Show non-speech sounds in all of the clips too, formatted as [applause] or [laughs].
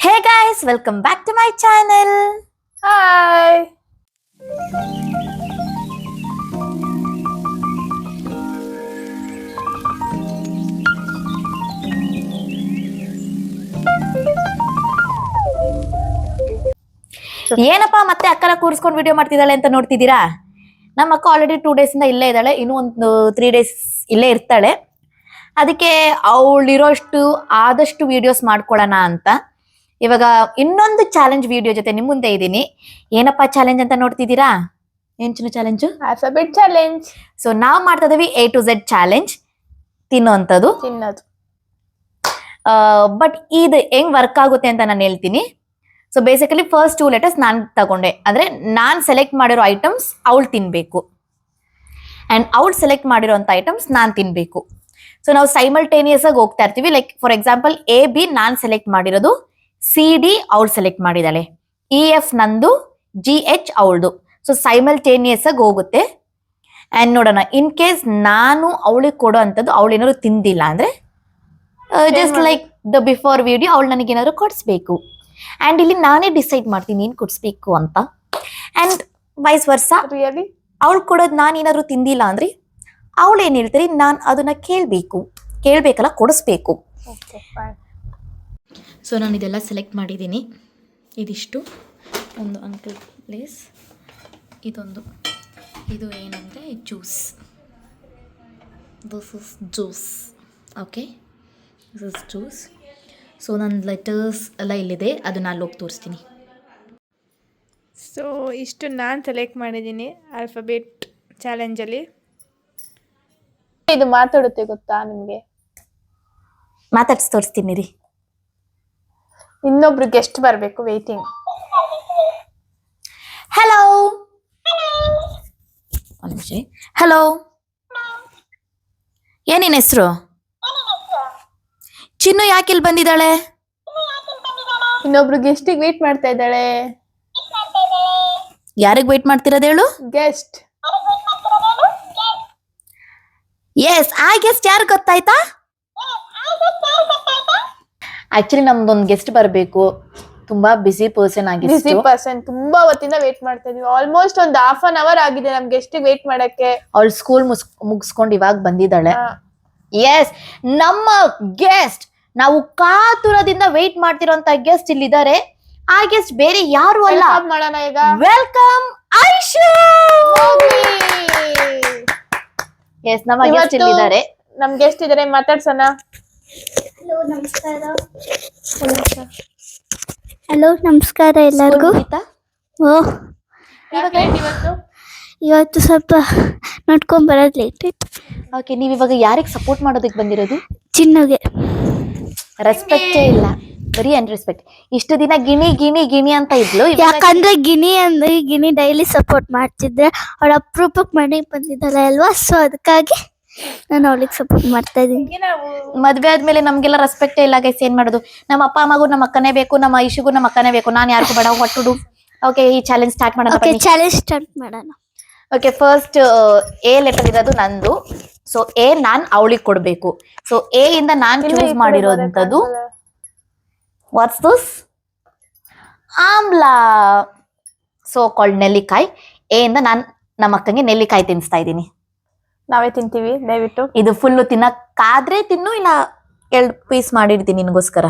Hey guys welcome back to my channel hi ಏನಪ್ಪ ಮತ್ತೆ ಅಕ್ಕನ ಕೂರಿಸ್ಕೊಂಡು ವಿಡಿಯೋ ಮಾಡ್ತಿದ್ದಾಳೆ ಅಂತ ನೋಡ್ತಿದ್ದೀರಾ? ನಮ್ಮ ಅಕ್ಕ ಆಲ್ರೆಡಿ ಟೂ ಡೇಸ್ ಇಂದ ಇಲ್ಲೇ ಇದ್ದಾಳೆ ಇನ್ನೂ ಒಂದು ತ್ರೀ ಡೇಸ್ ಇಲ್ಲೇ ಇರ್ತಾಳೆ. ಅದಕ್ಕೆ ಅವಳಿರೋಷ್ಟು ಆದಷ್ಟು ವಿಡಿಯೋಸ್ ಮಾಡ್ಕೊಳ್ಳೋಣ ಅಂತ. ಇವಾಗ ಇನ್ನೊಂದು ಚಾಲೆಂಜ್ ವಿಡಿಯೋ ಜೊತೆ ನಿಮ್ ಮುಂದೆ ಇದ್ದೀನಿ. ಏನಪ್ಪಾ ಚಾಲೆಂಜ್ ಅಂತ ನೋಡ್ತಿದ್ದೀರಾ? ಏನ್ ಚಿನ್ನ ಚಾಲೆಂಜ್ ಆಲ್ಫಾಬೆಟ್ ಚಾಲೆಂಜ್ ಸೊ ನಾವ್ ಮಾಡ್ತಾ ಇದೀವಿ ಎ ಟು ಝೆಡ್ ಚಾಲೆಂಜ್ ತಿನ್ನೋಂಥದ್ದು. ತಿನ್ನೋದು. ಬಟ್ ಇದು ಹೆಂಗ್ ವರ್ಕ್ ಆಗುತ್ತೆ ಅಂತ ನಾನು ಹೇಳ್ತೀನಿ. So basically first two letters ನಾನು ತಗೊಂಡೆ. ಅಂದ್ರೆ ನಾನು ಸೆಲೆಕ್ಟ್ ಮಾಡಿರೋ ಐಟಮ್ಸ್ ಅವಳು ತಿನ್ಬೇಕು. ಅಂಡ್ ಅವಳು ಸೆಲೆಕ್ಟ್ ಮಾಡಿರೋಂಥ ಐಟಮ್ಸ್ ನಾನು ತಿನ್ಬೇಕು. ಸೊ ನಾವು ಸೈಮಲ್ಟೇನಿಯಸ್ ಆಗಿ ಹೋಗ್ತಾ ಇರ್ತೀವಿ. Like for example A B ನಾನು ಸೆಲೆಕ್ಟ್ ಮಾಡಿರೋದು. ಸಿ ಡಿ ಅವಳು ಸೆಲೆಕ್ಟ್ ಮಾಡಿದಾಳೆ. ಇ ಎಫ್ ನಂದು ಜಿ ಎಚ್ ಅವಳದು ಸೊ ಸೈಮಲ್ಟೇನಿಯಸ್ ಆಗಿ ಹೋಗುತ್ತೆ. ಆ್ಯಂಡ್ ನೋಡೋಣ ಇನ್ ಕೇಸ್ ನಾನು ಅವಳಿಗೆ ಕೊಡೋ ಅಂಥದ್ದು ಅವಳು ಏನಾದ್ರು ತಿಂದಿಲ್ಲ ಅಂದ್ರೆ just? Like the before video ಅವಳು ನನಗೇನಾದ್ರು ಕೊಡಿಸ್ಬೇಕು. ಆ್ಯಂಡ್ ಇಲ್ಲಿ ನಾನೇ ಡಿಸೈಡ್ ಮಾಡ್ತೀನಿ ಏನು ಕೊಡಿಸ್ಬೇಕು ಅಂತ. ಆ್ಯಂಡ್ ವೈಸ್ ವರ್ಷ ರಿಯಲಿ ಅವಳು ಕೊಡೋದು ನಾನು ಏನಾದ್ರು ತಿಂದಿಲ್ಲ ಅಂದ್ರೆ ಅವಳು ಏನು ಹೇಳ್ತೀರಿ ನಾನು ಅದನ್ನ ಕೇಳಬೇಕು. ಕೇಳಬೇಕಲ್ಲ ಕೊಡಿಸ್ಬೇಕು. ಸೊ ನಾನು ಇದೆಲ್ಲ ಸೆಲೆಕ್ಟ್ ಮಾಡಿದ್ದೀನಿ. ಇದಿಷ್ಟು. ಒಂದು ಅಂಕಲ್ ಪ್ಲೇಸ್ ಇದೊಂದು. ಇದು ಏನಂದರೆ juice this is juice okay this is juice so ನನ್ನ ಲೆಟರ್ಸ್ ಎಲ್ಲ ಇಲ್ಲಿದೆ. ಅದನ್ನ ಅಲ್ಲಿ ಹೋಗಿ ತೋರಿಸ್ತೀನಿ. ಸೊ ಇಷ್ಟು ನಾನು ಸೆಲೆಕ್ಟ್ ಮಾಡಿದ್ದೀನಿ ಆಲ್ಫಾಬೆಟ್ ಚಾಲೆಂಜಲ್ಲಿ ಇದು ಮಾತಾಡುತ್ತೆ ಗೊತ್ತಾ ನಿಮಗೆ? ಮಾತಾಡ್ಸಿ ತೋರಿಸ್ತೀನಿ ರೀ. ಇನ್ನೊಬ್ರು ಗೆಸ್ಟ್ ಬರಬೇಕು ವೇಟಿಂಗ್ ಹಲೋ ಹಲೋ ಏನಿನ ಹೆಸರು? ಚಿನ್ನು ಯಾಕೆ ಇಲ್ಲಿ ಬಂದಿದ್ದಾಳೆ? ಇನ್ನೊಬ್ರು ಗೆಸ್ಟಿಗೆ ವೇಟ್ ಮಾಡ್ತಾ ಇದ್ದಾಳೆ. ಯಾರಿಗೆ ವೇಟ್ ಮಾಡ್ತಿರೋದು ಹೇಳು? ಗೆಸ್ಟ್ ಎಸ್ ಆ ಗೆಸ್ಟ್ ಯಾರು ಗೊತ್ತಾಯ್ತಾ? ಆಕ್ಚುಲಿ ನಮ್ದೊಂದು ಗೆಸ್ಟ್ ಬರಬೇಕು. ತುಂಬಾ ಬಿಸಿ ಪರ್ಸನ್ ಬಿಸಿ ಆಗಿತ್ತು ಪರ್ಸನ್ ತುಂಬಾ ಹೊತ್ತಿಂದ ವೇಟ್ ಮಾಡ್ತಾ ಇದೀವಿ. ಆಲ್ಮೋಸ್ಟ್ ಒಂದು ಹಾಫ್ ಅನ್ ಅವರ್ ಆಗಿದೆ ನಮ್ ಗೆಸ್ಟ್ ವೇಟ್ ಮಾಡಕ್ಕೆ. ಅವಳು ಸ್ಕೂಲ್ ಮುಸ್ ಮುಗಿಸ್ಕೊಂಡು ಇವಾಗ ಬಂದಿದ್ದಾಳೆ. ಆ, ಎಸ್ ನಮ್ಮ ಗೆಸ್ಟ್ ನಾವು ಕಾತುರದಿಂದ ವೇಟ್ ಮಾಡ್ತಿರೋಂತ ಗೆಸ್ಟ್ ಇಲ್ಲಿದ್ದಾರೆ. ಆ ಗೆಸ್ಟ್ ಬೇರೆ ಯಾರು ಅಲ್ಲ. Welcome ಮಾಡೋಣ ಈಗ. ವೆಲ್ಕಮ್ ಐಶು ಎಸ್ ನಮ್ಮ ಗೆಸ್ಟ್ ಇವತ್ತು ಇಲ್ಲಿದ್ದಾರೆ. ನಮ್ ಗೆಸ್ಟ್ ಇದಾರೆ. ಮಾತಾಡ್ಸೋಣ. ಹಲೋ ನಮಸ್ಕಾರ. ಹಲೋ ನಮಸ್ಕಾರ ಎಲ್ಲರಿಗೂ. ಓ. ಇವತ್ತು? ಇವತ್ತು ಸ್ವಲ್ಪ ನೋಡ್ಕೊಂಡ್ ಬರೋದು ಲೇಟ್ ಓಕೆ ನೀವು ಇವಾಗ ಯಾರಿಗೆ ಸಪೋರ್ಟ್ ಮಾಡೋದಕ್ಕೆ ಬಂದಿರೋದು? ಚಿನ್ನಗೆ. ರೆಸ್ಪೆಕ್ಟೇ ಇಲ್ಲ. ಬರೀ ಅನ್ರೆಸ್ಪೆಕ್ಟ್ ಇಷ್ಟು ದಿನ ಗಿಣಿ ಗಿಣಿ ಗಿಣಿ ಅಂತ ಇದ್ಲು ಯಾಕಂದ್ರೆ ಗಿಣಿ ಅಂದ್ರೆ ಗಿಣಿ ಡೈಲಿ ಸಪೋರ್ಟ್ ಮಾಡ್ತಿದ್ರೆ ಅವ್ರ ಅಪರೂಪಕ್ಕೆ ಮನೆಗೆ ಬಂದಿದ್ದಾಳೆ ಅಲ್ವಾ? ಸೊ ಅದಕ್ಕಾಗಿ ನಾನು ಅವಳಿಗೆ ಸಪೋರ್ಟ್ ಮಾಡ್ತಾ ಇದ್ದೀನಿ. ಮದ್ವೆ ಆದ್ಮೇಲೆ ನಮ್ಗೆಲ್ಲ ರೆಸ್ಪೆಕ್ಟೇ ಇಲ್ಲ ಗೈಸ್ ಏನ್ ಮಾಡೋದು? ನಮ್ಮ ಅಪ್ಪ ಅಮ್ಮಗೂ ನಮ್ಮ ಅಕ್ಕನೇ ಬೇಕು ನಮ್ಮ ಐಶಿಗೂ ನಮ್ಮ ಅಕ್ಕನೇ ಬೇಕು. ನಾನು ಯಾರಿಗೂ ಬೇಡ ಹೊಟ್ಟುಡು ಓಕೆ ಈ ಚಾಲೆಂಜ್ ಸ್ಟಾರ್ಟ್ ಮಾಡೋಣ ಓಕೆ ಚಾಲೆಂಜ್ ಸ್ಟಾರ್ಟ್ ಮಾಡೋಣ. ಓಕೆ ಫಸ್ಟ್ ಎ ಲೆಟರ್ ಇರೋದು ನಂದು. ಸೊ ಎ ನಾನ್ ಅವಳಿಗೆ ಕೊಡ್ಬೇಕು. ಸೊ ಎ ಇಂದ ನಾನ್ choose ಮಾಡಿರೋಂಥದ್ದು. What's this amla. So called ನೆಲ್ಲಿಕಾಯಿ. ಎ ಇಂದ ನಾನ್ ನಮ್ಮ ಅಕ್ಕಂಗೆ ನೆಲ್ಲಿಕಾಯಿ ತಿನ್ನಿಸ್ತಾ ಇದ್ದೀನಿ. ನಾವೇ ತಿಂತೀವಿ ದಯವಿಟ್ಟು. ಇದು ಫುಲ್ಲು ತಿನ್ನಕ್ಕಾದ್ರೆ ತಿನ್ನು ಇಲ್ಲ ಎರಡು ಪೀಸ್ ಮಾಡಿರ್ತೀನಿ ನಿನಗೋಸ್ಕರ.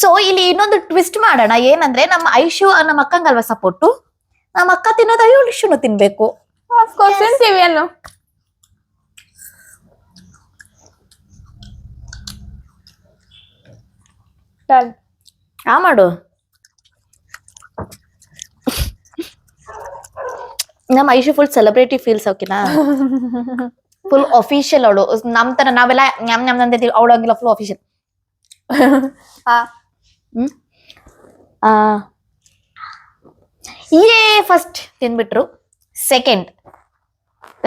ಸೊ ಇಲ್ಲಿ ಇನ್ನೊಂದು ಟ್ವಿಸ್ಟ್ ಮಾಡೋಣ. ಏನಂದ್ರೆ ನಮ್ಮ ಐಶು ನಮ್ಮ ಅಕ್ಕಂಗಲ್ವ ಸಪೋರ್ಟು? ನಮ್ಮ ಅಕ್ಕ ತಿನ್ನೋದು ಅಯ್ಯೋ ಇಶುನು ತಿನ್ಬೇಕು. ತಿಂತೀವಿ ಅನ್ನು. ಆ ಮಾಡು. ನಮ್ಮ ಐಶು ಫುಲ್ ಸೆಲೆಬ್ರಿಟಿ ಫೀಲ್ಸ್ ಓಕೆನಾ ಫುಲ್ ಅಫಿಷಿಯಲ್ ಅವಳು. ನಮ್ ತರ ನಾವೆಲ್ಲ ನ್ಯಾಮ್ ನ್ಯಾಮ್ ಅಂತ ಅವಳು ಹಂಗಿಲ್ಲ ಫುಲ್ ಅಫಿಷಿಯಲ್ ಏ ಫಸ್ಟ್ ತಿನ್ಬಿಟ್ರು. ಸೆಕೆಂಡ್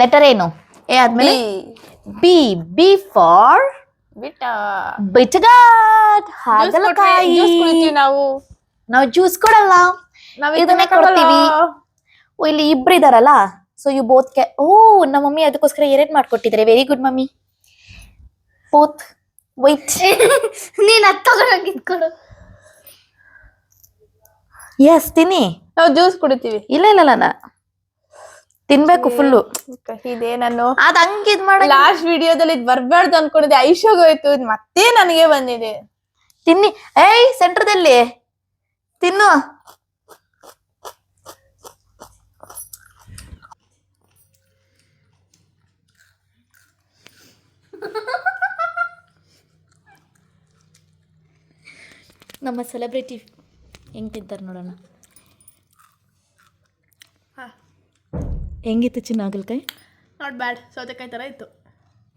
ಲೆಟರ್ ಏನು? ಏ ಆದ್ಮೇಲೆ B B for bit bitter gourd ಹಾಗಲಕಾಯಿ. ನಾವು. ನಾವು ಜ್ಯೂಸ್ ಕೊಡಲ್ಲ. ನಾವು ಇದನ್ನೇ ಕೊಡ್ತೀವಿ. ಓ, ಇಲ್ಲಿ ಇಬ್ರು ಇದಾರಲ್ಲ? ಸೊ ಯು ಬೋತ್ ಕೆ ಓ ನಮ್ಮ ಮಮ್ಮಿ ಅದಕ್ಕೋಸ್ಕರ ಎರಡ್ ಮಾಡ್ಕೊಟ್ಟಿದ್ರೆ very good mummy. Both white [laughs] ನೀನ್ ತಗೊಂಡೋಗಿ ಎಸ್ ತಿನ್ನಿ. ನಾವು ಜ್ಯೂಸ್ ಕುಡಿತೀವಿ. ಇಲ್ಲ ಇಲ್ಲ ಇಲ್ಲ. ತಿನ್ಬೇಕು ಫುಲ್ಲು ಇದೆ ನಾನು ಅದ್ ಹಂಗೆ ಇದ್ ಮಾಡ ಲಾಸ್ಟ್ ವಿಡಿಯೋದಲ್ಲಿ ಇದು ಬರ್ಬಾರ್ದು ಅನ್ಕೊಂಡಿದ್ದೆ. ಐಶೋಗ್ ಹೋಯ್ತು. ಇದ್ ಮತ್ತೆ ನನಗೆ ಬಂದಿದೆ. ತಿನ್ನಿ. ಏಯ್ ಸೆಂಟ್ರದಲ್ಲಿ ತಿನ್ನು. ನಮ್ಮ ಸೆಲೆಬ್ರಿಟಿ ಹೆಂಗೆ ತಿಂತಾರೆ ನೋಡೋಣ. ಹಾ. ಹೆಂಗಿತ್ತು ಚಿನ್ನ ಹಾಗಲ್ಕಾಯಿ? ನಾಟ್ ಬ್ಯಾಡ್ ಸೌತೆಕಾಯಿ ಥರ ಇತ್ತು.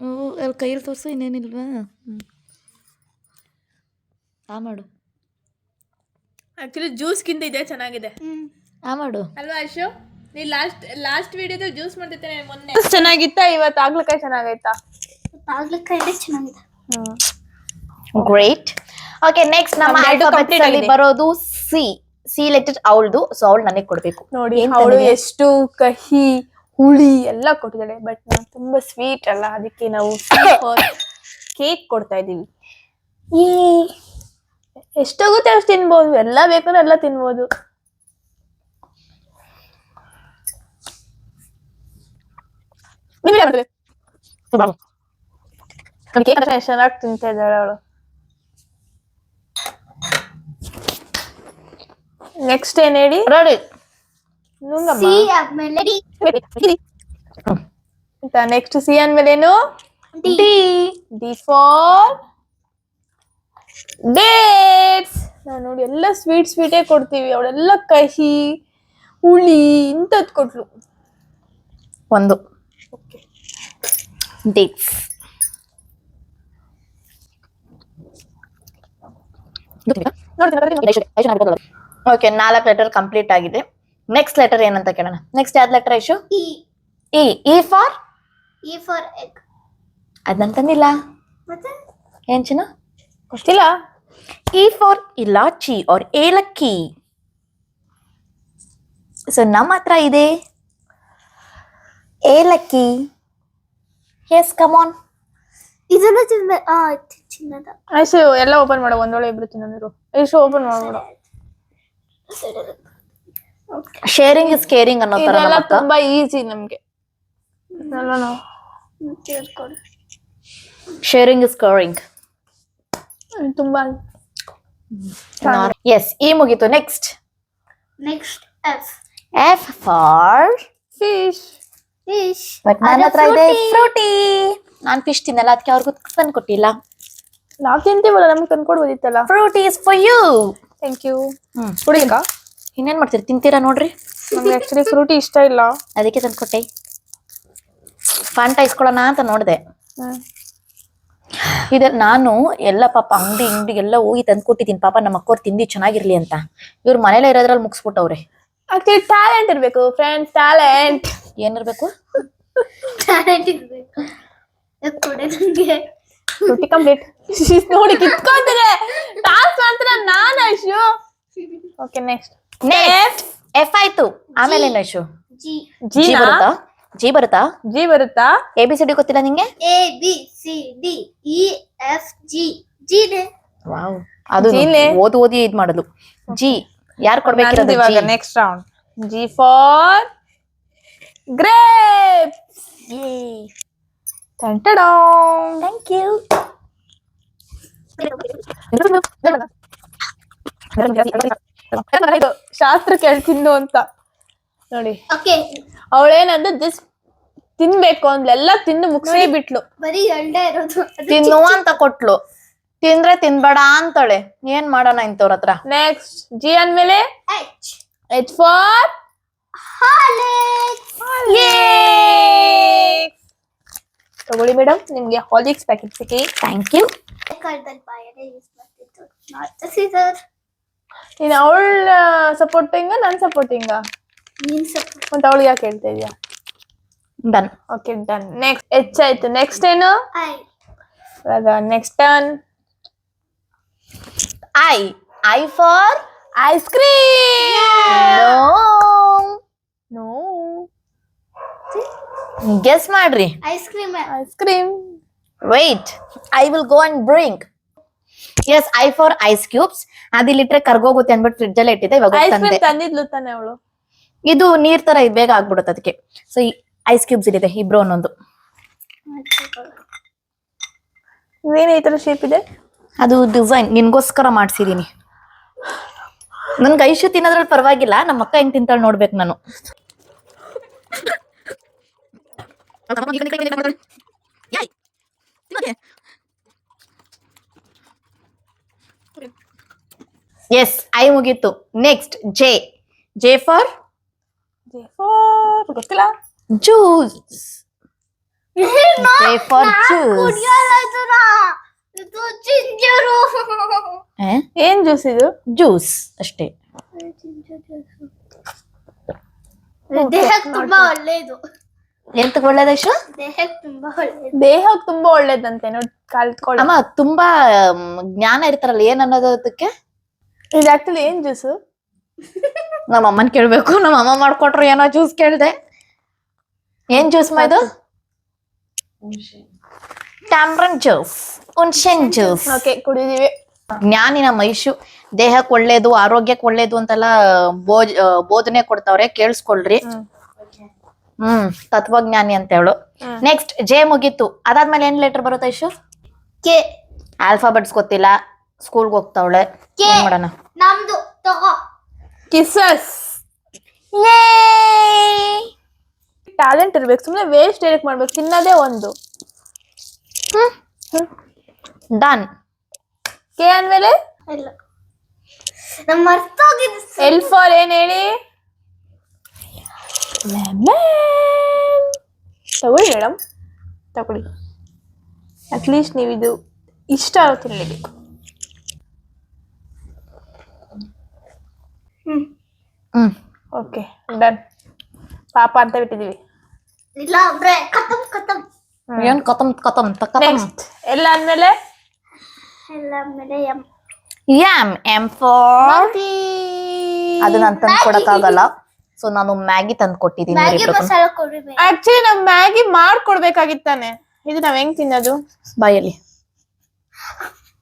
ಹ್ಞೂ ಅಲ್ಲಿ ಕೈಯಲ್ಲಿ ತೋರಿಸು ಇನ್ನೇನಿಲ್ವಾ? ಹ್ಞೂ ಆ ಮಾಡು. ಆ್ಯಕ್ಚುಲಿ ಜ್ಯೂಸ್ಗಿಂತ ಇದೆ ಚೆನ್ನಾಗಿದೆ. ಆ ಮಾಡು. ಅಲ್ವಾ ಅಶು? ನೀ ಲಾಸ್ಟ್ ಲಾಸ್ಟ್ ವಿಡಿಯೋದಲ್ಲಿ ಜ್ಯೂಸ್ ಮಾಡ್ತಿದ್ದೇನೆ ಮೊನ್ನೆ? ಚೆನ್ನಾಗಿತ್ತಾ ಇವತ್ತು ಆಗ್ಲಕಾಯಿ ಚೆನ್ನಾಗೈತಾ? ಆಗ್ಲಕಾಯಿ ಚೆನ್ನಾಗಿದೆ. ಗ್ರೇಟ್ ಓಕೆ ನೆಕ್ಸ್ಟ್ ನಮ್ಮ ಎರಡು ಅಲ್ಲಿ ಬರೋದು ಸಿ ಸಿ ಲೆಟರ್ ಅವಳದು ಸೊ ಅವಳು ನನಗೆ ಕೊಡ್ಬೇಕು. ನೋಡಿ ಅವಳು ಎಷ್ಟು ಕಹಿ ಹುಳಿ ಎಲ್ಲ ಕೊಟ್ಟಿದ್ದಾಳೆ ಬಟ್ ನಾನು ತುಂಬಾ ಸ್ವೀಟ್ ಅಲ್ಲ ಅದಕ್ಕೆ ನಾವು ಕೇಕ್ ಕೊಡ್ತಾ ಇದೀವಿ ಎಷ್ಟಾಗುತ್ತೆ ಅಷ್ಟು ತಿನ್ಬೋದು ಎಲ್ಲ ಬೇಕಂದ್ರೆ ಎಲ್ಲ ತಿನ್ಬೋದು. ಚೆನ್ನಾಗಿ ತಿಂತಾ ಇದ್ದಾಳೆ ಅವಳು. ನೆಕ್ಸ್ಟ್ ಏನ್ ಹೇಳಿ? ರೆಡಿ. ಸಿ ಆದ್ಮೇಲೆ ನೆಕ್ಸ್ಟ್ ಸಿ ಅಂದ್ಮೇಲೆ ಏನು? ಡಿ ಡಿ ಫಾರ್ ಡೇಟ್ಸ್ ನಾವು ನೋಡಿ ಎಲ್ಲ ಸ್ವೀಟ್ ಸ್ವೀಟೇ ಕೊಡ್ತೀವಿ. ಅವಳೆಲ್ಲ ಕಹಿ ಹುಳಿ ಇಂಥದ್ದು ಕೊಟ್ಲು. ಒಂದು. ಡೇಟ್ಸ್ ಓಕೆ ನಾಲ್ಕು ಲೆಟರ್ ಕಂಪ್ಲೀಟ್ ಆಗಿದೆ. ನೆಕ್ಸ್ಟ್ ಲೆಟರ್ ಏನಂತ ಕೇಳೋಣ? ನೆಕ್ಸ್ಟ್ ಯಾವ್ದು letter Aishu? E E E for E for egg ಅದನ್ನ ನನ್ ತಂದಿಲ್ಲ. ಮತ್ತೆ? ಏನ್ ಚಿನ್ನ? ಗೊತ್ತಿಲ್ಲ. E for elaichi or elakki. So ನಮ್ಮ ಹತ್ರ ಇದೆ. ಏಲಕ್ಕಿ. ಎಸ್ ಕಮಾನ್ ಇದನ್ನ ತಿನ್ಬೇಕು ಎಲ್ಲ ಓಪನ್ ಮಾಡೋ. ಒಂದೊಳೆ ಇಬ್ರು ತಿನ್ನೋದಿರು ಐಶು ಓಪನ್ ಮಾಡ್ಬೇಡ ಶೇರಿಂಗ್ ಇಸ್ ಕೇರಿಂಗ್ ಅನ್ನೋ ತರ ಇದೆಲ್ಲ ತುಂಬಾ ಈಸಿ ನಮ್ಗೆ. ನಾವು ಶೇರಿಂಗ್ ಇಸ್ ಕೇರಿಂಗ್ ತುಂಬಾ. ಎಸ್ ಈ ಮುಗೀತು. Next next F F for fish fish but ನನ್ನ ಹತ್ರ ಇದೆ ಫ್ರೂಟಿ ನಾನ್ ಫಿಶ್ ತಿನ್ನಲ್ಲ ಅದಕ್ಕೆ ಅವ್ರಿಗೂ ತಂದು ಕೊಟ್ಟಿಲ್ಲ ನಾವ್ ತಿಂತೀವಲ್ಲ ನಮ್ಗೆ ತಂದ್ಕೊಡ್ಬೋದಿತ್ತಲ್ಲ. Frooti is for you thank you hmm. ಕುಡಿಯಕ್ಕ ಇನ್ನೇನ್ ಮಾಡ್ತೀರಿ? ತಿಂತೀರಾ ನೋಡ್ರಿ? ನಮ್ಗೆ ಆಕ್ಚುಲಿ ಫ್ರೂಟಿ ಇಷ್ಟ ಇಲ್ಲ. ಅದಕ್ಕೆ ತಂದ್ಕೊಟ್ಟೆ ಫಾಂಟ ಇಸ್ಕೊಳ್ಳೋಣ ಅಂತ ನೋಡಿದೆ. ಇದೆ ನಾನು ಎಲ್ಲ ಪಾಪ ಅಂಗಡಿ ಅಂಗಡಿ ಎಲ್ಲ ಹೋಗಿ ತಂದ್ಕೊಟ್ಟಿದ್ದೀನಿ ಪಾಪ ನಮ್ಮ ಅಕ್ಕೋರ್ ತಿಂದಿ ಚೆನ್ನಾಗಿರ್ಲಿ ಅಂತ. ಇವ್ರ ಮನೇಲೆ ಇರೋದ್ರಲ್ಲಿ ಮುಗಿಸ್ಬಿಟ್ಟವ್ರೆ. ಆಕ್ಚುಲಿ ಟ್ಯಾಲೆಂಟ್ ಇರ್ಬೇಕು ಫ್ರೆಂಡ್ಸ್ ಟ್ಯಾಲೆಂಟ್ ಏನಿರ್ಬೇಕು? ಟ್ಯಾಲೆಂಟ್ ಇರ್ಬೇಕು. ಎಗ್ ಕೊಡೆ ನಂಗೆ? ಫ್ರೂಟಿ ಕಂಪ್ಲೀಟ್ ನೋಡಿ ಕಿತ್ಕೊಂತಿದೆ ಟಾಸ್ ಮಾತ್ರ ನಾನ್ Aishu. Okay next next F ಆಯ್ತು. ಆಮೇಲೆ ಏನು ಯಶು ಜಿ ಜಿ ಜಿ ಬರುತ್ತಾ? ಜಿ ಬರುತ್ತಾ? ಜಿ ಬರುತ್ತಾ? ಎ ಬಿ ಸಿ ಡಿ ಗೊತ್ತಿಲ್ಲ ನಿಂಗೆ? A B C D E F G ಜಿನೆ wow ಅದು. ಓದಿ ಓದಿ ಇದ್ ಮಾಡೋದು ಜಿ ಯಾರು ಕೊಡ್ಬೇಕಿರೋದು ಇವಾಗ next round G for grapes ಟಂಟಡಾಂಗ್ thank you ಶಾಸ್ತ್ರ ಕೇಳಿ ತಿನ್ನು ಅಂತ. ನೋಡಿ. ಅವಳೇನಂದ್ರೆ ದಿಸ್ ತಿನ್ಬೇಕು ಅಂದ್ಲೆಲ್ಲ ತಿಂದು ಮುಗಿಸೇ ಬಿಟ್ಲು. ಬರೀ ಎರಡೇ ಇರೋದು. ತಿನ್ನು ಅಂತ ಕೊಟ್ಲು. ತಿಂದ್ರೆ ತಿನ್ಬೇಡ ಅಂತಾಳೆ. ಏನ್ ಮಾಡೋಣ ಇಂತವ್ರ ಹತ್ರ? ನೆಕ್ಸ್ಟ್ ಜಿ ಅಂದ್ಮೇಲೆ ಎಚ್ ಎಚ್ ಫಾರ್ ತಗೊಳ್ಳಿ ಮೇಡಮ್ ನಿಮ್ಗೆ ಹಾಲಿಕ್ಸ್ ಪ್ಯಾಕೆಟ್ ಸಿಕ್ಕಿ. ಥ್ಯಾಂಕ್ ಯು ನೀನು ಅವಳ ಸಪೋರ್ಟಿಂಗ ನನ್ ಸಪೋರ್ಟಿಂಗ ನೀನ್ ಸ್ವಲ್ಪ ಮತ್ತೆ ಅವಳಿಗೆ ಯಾಕೆ ಹೇಳ್ತಾ ಇದೀಯಾ? Done okay done next H ಆಯ್ತು ನೆಕ್ಸ್ಟ್ ಏನು ಐ ಇವಾಗ next turn I I for ice cream no guess ಮಾಡ್ರಿ. Ice cream ice cream wait I will go and bring yes I for ice cubes ಅದಿಲ್ಲಿಟ್ರೆ ಕರ್ಗೋಗುತ್ತೆ ಅಂದ್ಬಿಟ್ಟು fridge ಅಲ್ಲಿ ಇಟ್ಟಿದ್ದೆ ಇವಾಗ ice ತಂದೆ. ತಂದಿದ್ಲು ತಾನೆ ಅವಳು? ಇದು ನೀರ್ ತರ ಇದು ಬೇಗ ಆಗ್ಬಿಡುತ್ತೆ ಅದಕ್ಕೆ ಸೊ ಈ ಐಸ್ ಕ್ಯೂಬ್ಸ್ ಇಲ್ಲಿದೆ ಇಬ್ರು ಒಂದೊಂದು ಏನ್ ಈ ತರ ಶೇಪ್ ಇದೆ? ಅದು ಡಿಸೈನ್ ನಿನ್ಗೋಸ್ಕರ ಮಾಡ್ಸಿದೀನಿ. ನನ್ಗೆ ಐಶು ತಿನ್ನೋದ್ರಲ್ಲಿ ಪರವಾಗಿಲ್ಲ ನಮ್ಮ ಅಕ್ಕ ಹೆಂಗ್ ತಿಂತಾಳೆ ನೋಡ್ಬೇಕು ನಾನು. [laughs] ಎಸ್ ಐ ಮುಗೀತು ನೆಕ್ಸ್ಟ್ ಜೆ ಜೆ ಫಾರ್. ಗೊತ್ತಿಲ್ಲ. ಜ್ಯೂಸ್ ಜೆ ಫಾರ್ ಜ್ಯೂಸ್ ಏನ್ ಜ್ಯೂಸ್ ಇದು? ಜ್ಯೂಸ್ ಅಷ್ಟೇ. ದೇಹಕ್ಕೆ ತುಂಬಾ ಒಳ್ಳೇದು. ಎಂತ ಒಳ್ಳೇದ ದೇಹಕ್ಕೆ ತುಂಬಾ ಒಳ್ಳೇದು. ದೇಹಕ್ಕೆ ತುಂಬಾ ಒಳ್ಳೇದಂತೆ ನೋಡಿ ಕಲ್ತ್ಕೊಳ್ಳಿ. ಅಮ್ಮ ತುಂಬಾ ಜ್ಞಾನ ಇರ್ತಾರಲ್ಲ ಏನ್ ಅನ್ನೋದು ಅದಕ್ಕೆ? ಇದು ಆಕ್ಚುಲಿ ಏನ್ ಜ್ಯೂಸ್ ನಮ್ಮ ಅಮ್ಮನ್ ಕೇಳ್ಬೇಕು. ನಮ್ಮ ಅಮ್ಮ ಮಾಡ್ಕೊಟ್ರು ಏನೋ ಜ್ಯೂಸ್ ಕೇಳ್ದೆ. ಏನ್ ಜ್ಯೂಸ್ ಮಾ ಇದು? ಟ್ಯಾಮ್ರನ್ ಜ್ಯೂಸ್ ಹುಣ್ಸೆನ್ ಜ್ಯೂಸ್ ಓಕೆ ಕುಡಿದೀವಿ. ಜ್ಞಾನಿನ ಮೈಷು ದೇಹಕ್ಕೆ ಒಳ್ಳೇದು ಆರೋಗ್ಯಕ್ಕೆ ಒಳ್ಳೇದು ಅಂತೆಲ್ಲ ಬೋಜ್ ಬೋಧನೆ ಕೊಡ್ತಾವ್ರೆ. ಕೇಳಿಸ್ಕೊಳ್ರಿ. ಹ್ಮ್. ತತ್ವಜ್ಞಾನಿ ಅಂತ ಹೇಳು. ನೆಕ್ಸ್ಟ್ ಜೆ ಮುಗೀತು. ಅದಾದ್ಮೇಲೆ ಏನ್ ಲೆಟರ್ ಬರುತ್ತೆ ಐಶು? ಕೆ. ಆಲ್ಫಾಬೆಟ್ಸ್ ಗೊತ್ತಿಲ್ಲ. ಸ್ಕೂಲ್ಗೆ ಹೋಗ್ತಾವಳೆ. ಏನ್ ಮಾಡೋಣ? ನಮ್ದು ತಗೋ. ಕಿಸಸ್ ಟ್ಯಾಲೆಂಟ್ ಇರ್ಬೇಕು ಸುಮ್ನೆ ವೇಸ್ಟ್ ಡೈರೆಕ್ಟ್ ಮಾಡ್ಬೇಕು? ತಿನ್ನೋದೇ ಒಂದು. ಡನ್ ಕೆ ಅಂದ್ಮೇಲೆ? ಇಲ್ಲ. ನಮ್ಮ ಮರ್ತೋಗಿದ್ದು ಎಲ್ ಫಾರ್ ಏನ್ ಹೇಳಿ? ತಗೊಳ್ಳಿ ಮೇಡಮ್. ತಗೊಳ್ಳಿ. ಅಟ್ಲೀಸ್ಟ್ ನೀವಿದು ಇದು ಇಷ್ಟ ತಿನ್ನಲೇಬೇಕು ಹ್ಮ್. ಓಕೆ ಡನ್ ಪಾಪ ಅಂತ ಬಿಟ್ಟಿದೀವಿ. ಇಲ್ಲ ಅಂದ್ರೆ ಕತಮ್ ಕತಮ್ ಏನ್ ಕತಮ್ ಕತಮ್ ಕತಮ್ ನೆಕ್ಸ್ಟ್ ಎಲ್ಲ ಅಂದ್ಮೇಲೆ ಎಲ್ಲ ಆಮೇಲೆ ಎಂ ಯಾಮ್ ಎಂ ಫಾರ್ ಅದು ನಾನು ತಂದು ಕೊಡಕ್ಕಾಗಲ್ಲ. ಸೊ ನಾನು ಮ್ಯಾಗಿ ತಂದು ಕೊಟ್ಟಿದ್ದೀನಿ ಮ್ಯಾಗಿ ಮಸಾಲ ಆಕ್ಚುಲಿ ನಾವು ಮ್ಯಾಗಿ ಮಾಡ್ಕೊಡ್ಬೇಕಾಗಿತ್ತಾನೆ ಇದು ನಾವ್ ಹೆಂಗ್ ತಿನ್ನೋದು? ಬಾಯಲ್ಲಿ.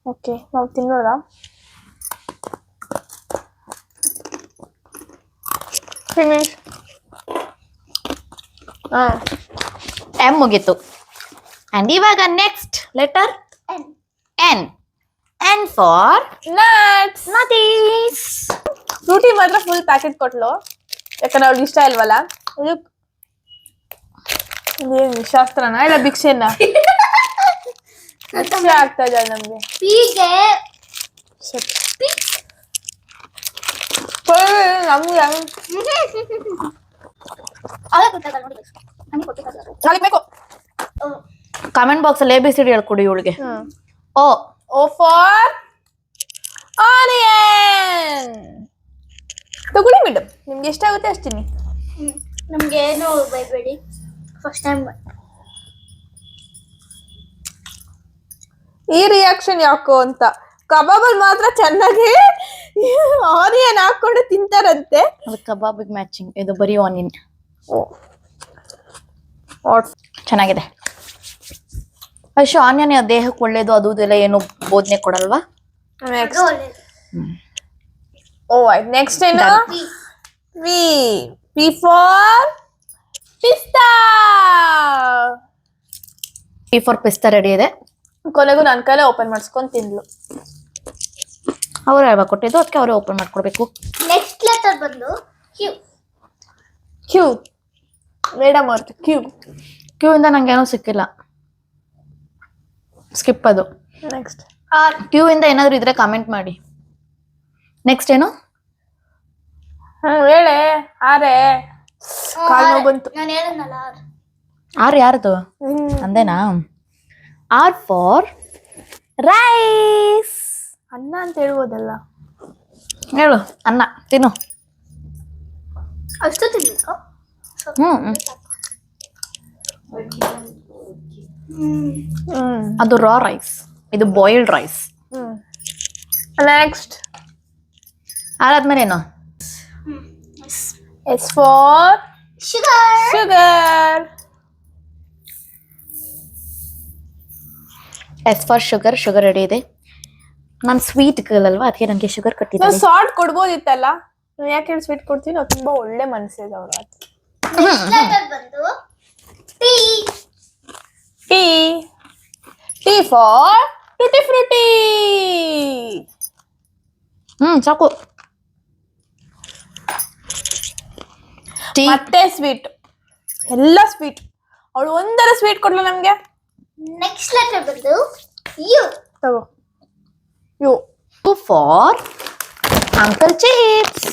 ಓಕೆ ನಾವ್ ತಿನ್ನೋದ? ಫಿನಿಶ್. ಎಂ ಮುಗೀತು. ಅಂಡ್ ಇವಾಗ next letter N N for nuts ನಟೀಸ್ Frooti ಮಾತ್ರ ಫುಲ್ ಪ್ಯಾಕೆಟ್ ಕೊಟ್ಲು. ಯಾಕಂದ್ರೆ ಅವ್ಳಿಗೆ ಇಷ್ಟ ಇಲ್ವಲ್ಲ? ಇದು ಇದೇನು ಶಾಸ್ತ್ರನ ಇಲ್ಲ ಭಿಕ್ಷೆನ? [laughs] ಭಿಕ್ಷೆ ಆಗ್ತಾ ಇದೆ ನಮ್ಗೆ. ಹೀಗೆ ನಮ್ಗೆ ನಾಲ್ಕು ಬೇಕು ಕಮೆಂಟ್ ಬಾಕ್ಸ್ ಅಲ್ಲಿ ಎ ಬಿ ಸಿ ಡಿ ಹೇಳ್ಕೊಡಿ ಇವಳಿಗೆ ಓ ಓ ಫಾರ್ ಆನಿಯನ್ ತಗೊಳ್ಳಿ ಮೇಡಮ್ ನಿಮ್ಗೆ ಎಷ್ಟಾಗುತ್ತೆ ಅಷ್ಟಿನಿ ನಮ್ಗೆ ಏನು ಬೈಬೇಡಿ ಫಸ್ಟ್ ಟೈಮ್ ಈ ರಿಯಾಕ್ಷನ್ ಯಾಕೋ ಅಂತ ಕಬಾಬಲ್ಲಿ ಮಾತ್ರ ಚೆನ್ನಾಗಿ ಆನಿಯನ್ ಹಾಕೊಂಡು ತಿಂತಾರಂತೆ. ಅದು ಕಬಾಬಿಗೆ ಮ್ಯಾಚಿಂಗ್ ಇದು ಬರೀ ಆನಿಯನ್ ಚೆನ್ನಾಗಿದೆ. ಅಷ್ಟು ಆನಿಯನ್ ದೇಹಕ್ಕೆ ಒಳ್ಳೇದು ಅದು ಇದೆಲ್ಲ ಏನು ಬೋಧನೆ ಕೊಡಲ್ವಾ? ನೆಕ್ಸ್ಟ್ ಓ ಆಯ್ತು ನೆಕ್ಸ್ಟ್ ಏನು? V P for pista V for pista ready ಇದೆ. ಕೊನೆಗೂ ನನ್ನ ಕೈಲೇ ಓಪನ್ ಮಾಡಿಸ್ಕೊಂಡು ತಿಂದ್ಲು ಅವ್ರು ಯಾವಾಗ ಕೊಟ್ಟಿದ್ದು ಅದಕ್ಕೆ ಅವರೇ ಓಪನ್ ಮಾಡ್ಕೊಡ್ಬೇಕು. ನೆಕ್ಸ್ಟ್ ಲೆಟರ್ ಬಂದು ಕ್ಯೂ ಕ್ಯೂ ಮೇಡಮ್ ಅವ್ರದ್ದು ಕ್ಯೂ ಕ್ಯೂ ಇಂದ ನಂಗೆ ಏನೋ ಸಿಕ್ಕಿಲ್ಲ. ಸ್ಕಿಪ್ ಅದು. ನೆಕ್ಸ್ಟ್ ಆರ್ ಕ್ಯೂ ಇಂದ ಏನಾದರೂ ಇದ್ರೆ ಕಾಮೆಂಟ್ ಮಾಡಿ. ನೆಕ್ಸ್ಟ್ ಏನು? ಹೇಳೆ ಆರೆ ಕಾಲ್ ನೋವು ಬಂತು ನಾನು ಹೇಳನಲ್ಲ ಆರ್ ಆರ್ ಯಾರದು. ಅಂದೇನಾ ಆರ್ ಫಾರ್ ರೈಸ್ ಅನ್ನ ಅಂತ ಹೇಳ್ಬೋದಲ್ಲ ಹೇಳು ಅನ್ನ ತಿನ್ನು. ಅಷ್ಟು ತಿನ್ಬೇಕು ಹ್ಮ್ ಅದು ರಾ ರೈಸ್ ಇದು ಬಾಯ್ಲ್ಡ್ ರೈಸ್ ನೆಕ್ಸ್ಟ್ ಅದಾದ್ಮೇಲೆ ಏನು? S for sugar sugar S for sugar sugar ready ಇದೆ. ನಾನು ಸ್ವೀಟ್ ಗರ್ಲ್ ಅಲ್ವಾ? ಅದಕ್ಕೆ ನನಗೆ ಶುಗರ್ ಕಟ್ಟಿ ಕಟ್ಟಿದ್ದಾರೆ ಸಾಲ್ಟ್ ಕೊಡ್ಬೋದಿತ್ತಲ್ಲ? ನೀವು ಯಾಕೆ ಹೇಳಿ ಸ್ವೀಟ್ ಕೊಡ್ತೀನಿ ನಾವು ತುಂಬಾ ಒಳ್ಳೆ ಮನಸ್ಸಿದೆ ಅವ್ರ ಬಂದು T. T T for tutti frutti hmm ಸಾಕು ಮತ್ತೆ ಸ್ವೀಟ್ ಎಲ್ಲ ಸ್ವೀಟ್ ಅವಳು ಒಂದರ ಸ್ವೀಟ್ ಕೊಡ್ಲ ನಮ್ಗೆ. ನೆಕ್ಸ್ಟ್ ಲೆಟರ್ ಬಂದು ಯು ತಗೋ. U for uncle chips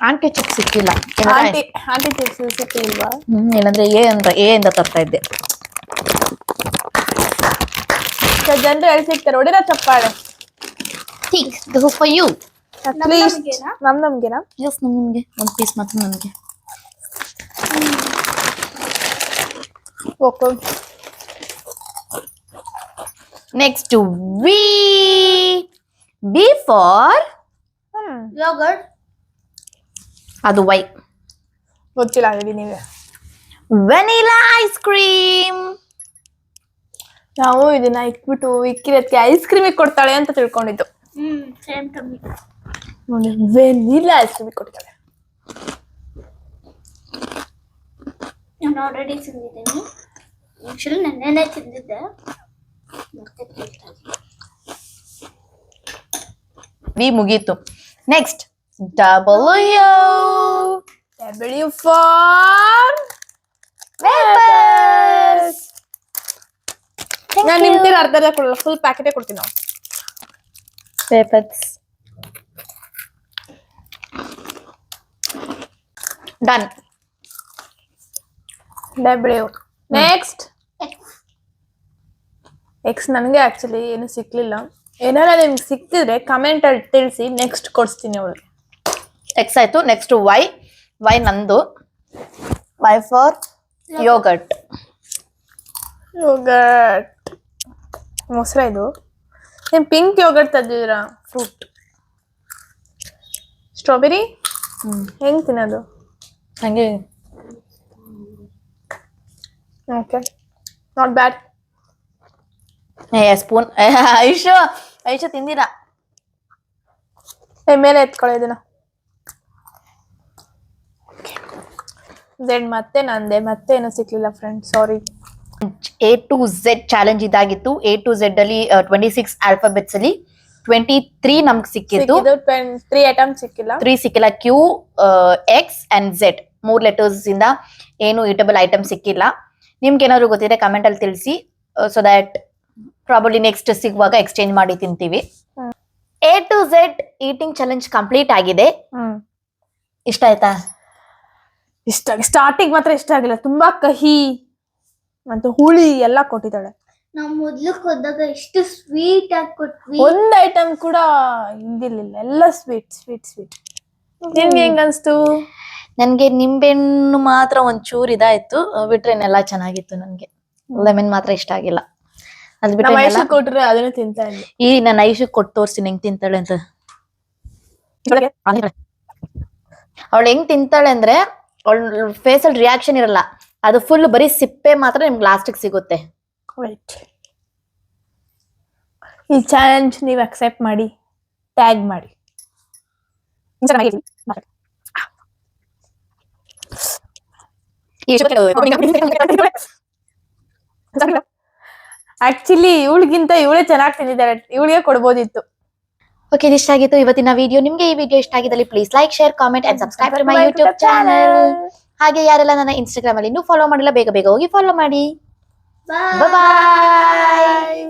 aunty chips ಸಿಕ್ಕಿಲ್ಲ. ಇಲ್ಲಾಂದ್ರೆ- ಆಂಟಿ ಆಂಟಿ ಚಿಪ್ಸ್ ಸಿಕ್ಕಿಲ್ವಾ ಹ್ಮ್ ಇಲ್ಲಂದ್ರೆ ಎ ಅಂದ್ರೆ ಎ ಇಂದ ತರ್ತಾ ಇದ್ದೆ. ಜನರು ಎಲ್ಲಿ ಸಿಗ್ತಾರೆ? ಹೊಡಿರ ಚಪ್ಪಾಳೆ. Think this is for you at least ನಮ್ ನಮ್ಗೆನಾ? ಎಸ್ ನಿಮಗೆ. ಒಂದು ಪೀಸ್ ಮಾತ್ರ ನನಗೆ okay next V B for yogurt ಅದು ವೈ. ಗೊತ್ತಿಲ್ಲ ಹೇಳಿ ನೀವೇ. ವೆನಿಲಾ ಐಸ್ ಕ್ರೀಮ್ ನಾವು ಇದನ್ನ ಇಕ್ಬಿಟ್ಟು ಇಕ್ಕಿರತ್ಗೆ ಐಸ್ ಕ್ರೀಮ್ ಕೊಡ್ತಾಳೆ ಅಂತ ತಿಳ್ಕೊಂಡಿದ್ದು. ಹ್ಮ್ ಸೇಮ್ ನೋಡಿ ವೆನಿಲಾ ಐಸ್ ಕ್ರೀಮ್ ಕೊಡ್ತಾಳೆ. ನಾನು ಆಲ್ರೆಡಿ ತಿಂದಿದ್ದೀನಿ. ಆ್ಯಕ್ಚುಲಿ ನೆನ್ನೆನೇ ತಿಂದಿದ್ದೆ. ಮತ್ತೆ. ವಿ ಮುಗೀತು. Next double U W for ನಾನು ನಿಮ್ ತೀರ ಅರ್ಧ ಅರ್ಧ ಕೊಡಲ್ಲ ಫುಲ್ ಪ್ಯಾಕೆಟೇ ಕೊಡ್ತೀನಿ ನಾವು. Papers done W next X ನನಗೆ ಆಕ್ಚುಲಿ ಏನು ಸಿಕ್ಲಿಲ್ಲ. ಏನಾರ ನಿಮ್ಗೆ ಸಿಕ್ತಿದ್ರೆ ಕಮೆಂಟ್ ಅಲ್ಲಿ ತಿಳಿಸಿ ನೆಕ್ಸ್ಟ್ ಕೊಡಿಸ್ತೀನಿ ಅವಳಿಗೆ. ಎಕ್ಸ್ ಆಯ್ತು. ನೆಕ್ಸ್ಟ್ ವೈ ವೈ ನಂದು. ವೈ ಫಾರ್ ಯೋಗಟ್ ಯೋಗಟ್ ಮೊಸರ ಇದು. ನೀವು ಪಿಂಕ್ ಯೋಗಟ್ ತಂದಿದ್ದೀರಾ? ಫ್ರೂಟ್ ಸ್ಟ್ರಾಬೆರಿ ಹೆಂಗ್ ತಿನ್ನೋದು? ಹಂಗೆ. Okay not bad A spoon Aishu. Aishu ತಿಂದಿರಾ ಮೇಲೆ ಎತ್ಕೊಳ್ಳೋ ಇದನ್ನ. ಝೆಡ್ ಮತ್ತೆ ನಂದೆ ಮತ್ತೆ ಏನು ಸಿಕ್ಲಿಲ್ಲ friend sorry A to Z challenge ಇದಾಗಿತ್ತು. ಎ ಟು ಝೆಡ್ ಅಲ್ಲಿ ಟ್ವೆಂಟಿ ಸಿಕ್ಸ್ ಆಲ್ಫಾಬೆಟ್ಸ್ ಅಲ್ಲಿ ಟ್ವೆಂಟಿ ತ್ರೀ ನಮ್ಗೆ ಸಿಕ್ಕಿತ್ತು ತ್ರೀ ಐಟಮ್ ಸಿಕ್ಕಿಲ್ಲ. ತ್ರೀ ಸಿಕ್ಕಿಲ್ಲ. ಕ್ಯೂ ಎಕ್ಸ್ ಅಂಡ್ ಝೆಡ್ ಮೂರ್ ಲೆಟರ್ಸ್ ಇಂದ ಏನು ಈಟಬಲ್ ಐಟಮ್ ಸಿಕ್ಕಿಲ್ಲ. ನಿಮ್ಗೆ ಏನಾದ್ರು ಗೊತ್ತಿದೆ ಕಮೆಂಟ್ ಅಲ್ಲಿ ತಿಳಿಸಿ ಸೊ ದಟ್ ಪ್ರಾಬಬ್ಲಿ ನೆಕ್ಸ್ಟ್ ಸಿಗುವಾಗ ಎಕ್ಸ್ಚೇಂಜ್ ಮಾಡಿ ತಿಂತೀವಿ. A to Z eating challenge complete ಆಗಿದೆ. ಹ್ಮ್. ಇಷ್ಟ ಆಯ್ತಾ? ಇಷ್ಟ ಸ್ಟಾರ್ಟಿಂಗ್ ಮಾತ್ರ ಇಷ್ಟ ಆಗಿಲ್ಲ. ತುಂಬಾ ಕಹಿ ಮತ್ತು ಹುಳಿ ಎಲ್ಲ ಕೊಟ್ಟಿದ್ದಾಳೆ. ನಾವು ಮೊದ್ಲು ಹೋದಾಗ ಎಷ್ಟು ಸ್ವೀಟ್ ಆಗಿ ಕೊಟ್ವಿ. ಒಂದ್ ಐಟಮ್ ಕೂಡ ಇದ್ದಿರ್ಲಿಲ್ಲ ಎಲ್ಲ ಸ್ವೀಟ್ ಸ್ವೀಟ್ ಸ್ವೀಟ್ ನಿಮ್ಗೆ ಹೆಂಗ್ ಅನ್ಸ್ತು? ನನ್ಗೆ ನಿಂಬೆಹಣ್ಣು ಮಾತ್ರ ಒಂಚೂರು ಇದಾಯ್ತು. ಬಿಟ್ರೆ ಬಿಟ್ರೆನೆಲ್ಲ ಚೆನ್ನಾಗಿತ್ತು ನನ್ಗೆ. ಲೆಮನ್ ಮಾತ್ರ ಇಷ್ಟ ಆಗಿಲ್ಲ. ಅದ್ ಬಿಟ್ಟು ಕೊಟ್ರೆ ಅದನ್ನ ತಿಂತಾ ಈ ನನ್ನ ಐಶು ಕೊಟ್ಟು ತೋರ್ಸ್ತೀನಿ ಹೆಂಗ್ ತಿಂತಾಳೆ ಅಂತ. ಅವಳು ಹೆಂಗ್ ತಿಂತಾಳೆ ಅಂದ್ರೆ ಅವಳ ಫೇಸ್ ಅಲ್ಲಿ ರಿಯಾಕ್ಷನ್ ಇರಲ್ಲ. ಅದು ಫುಲ್ ಬರೀ ಸಿಪ್ಪೆ ಮಾತ್ರ [laughs] ನಿಮ್ಗೆ ಲಾಸ್ಟಿಗೆ ಸಿಗುತ್ತೆ. ರೈಟ್ ಈ ಚಾಲೆಂಜ್ ನೀವು ಅಕ್ಸೆಪ್ಟ್ ಮಾಡಿ ಟ್ಯಾಗ್ ಮಾಡಿ. ಆಕ್ಚುಲಿ ಇವಳಿಗಿಂತ ಇವಳೇ ಚೆನ್ನಾಗಿ ತಿಂದಿದ್ದಾರೆ. ಇವಳಿಗೆ ಕೊಡ್ಬೋದಿತ್ತು. ಓಕೆ ಇಷ್ಟ ಆಗಿತ್ತು. ಇವತ್ತಿನ ವಿಡಿಯೋ ನಿಮ್ಗೆ ಈ ವಿಡಿಯೋ ಇಷ್ಟ ಆಗಿದ್ದಲ್ಲಿ please like share comment and subscribe to my YouTube channel ಹಾಗೆ ಯಾರೆಲ್ಲ ನನ್ನ ಇನ್ಸ್ಟಾಗ್ರಾಮ್ ಅಲ್ಲಿ ಇನ್ನೂ ಫಾಲೋ ಮಾಡಿಲ್ಲ ಬೇಗ ಬೇಗ ಹೋಗಿ ಫಾಲೋ ಮಾಡಿ. ಬಾಯ್ ಬಾಯ್